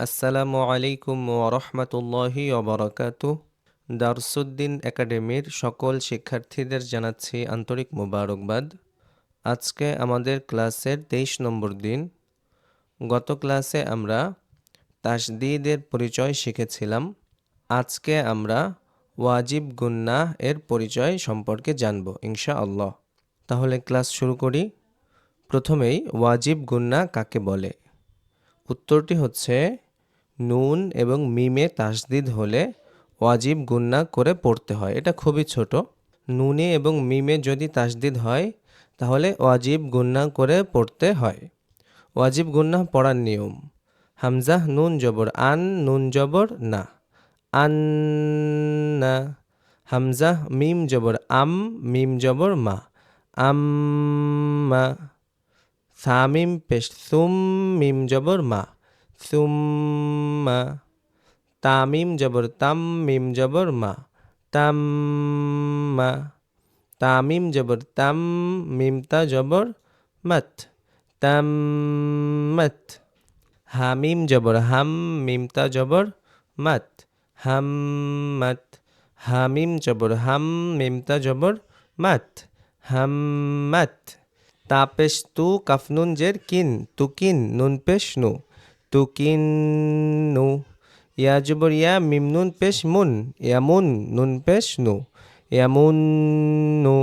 আসসালামু আলাইকুম ওরহমতুল্লাহি ওবরাকাতু দারসুদ্দিন একাডেমির সকল শিক্ষার্থীদের জানাচ্ছি আন্তরিক মোবারকবাদ। আজকে আমাদের ক্লাসের তেইশ নম্বর দিন। গত ক্লাসে আমরা তাসদিদের পরিচয় শিখেছিলাম। আজকে আমরা ওয়াজিব গুন্নাহ এর পরিচয় সম্পর্কে জানব ইনশা আল্লাহ তাহলে ক্লাস শুরু করি। প্রথমেই ওয়াজিব গুন্না কাকে বলে? উত্তরটি হচ্ছে নুন এবং মিমে তাসদিদ হলে ওয়াজিব গুন্না করে পড়তে হয়। এটা খুবই ছোট। নুনে এবং মিমে যদি তাসদিদ হয়, তাহলে ওয়াজিব গুন্না করে পড়তে হয়। ওয়াজিব গুন্না পড়ার নিয়ম। হামজাহ নুন জবর, আন নুন জবর না। আন না। হামজাহ মিম জবর, আম মিম জবর মা। আম্মা সামিম পেশ, সুম মিম জবর মা। সুম্মা তামিম জবর তাম মিম জবর মা তাম্মা তামিম জবর তাম মিম তা জবর মত তাম্মত হামিম জবর হাম মিম তা জবর মত হাম্মত হামিম জবর হাম মিম তা জবর মত হাম্মত তাপেশ তু কাফনুন জের কিন তু কিন নুন পেশ নু তুকিন নু ইয়া জবর ইয়া মিম নুন পেশ মুন ইয়ামুন নুন পেশ নু ইয়ামুন নু।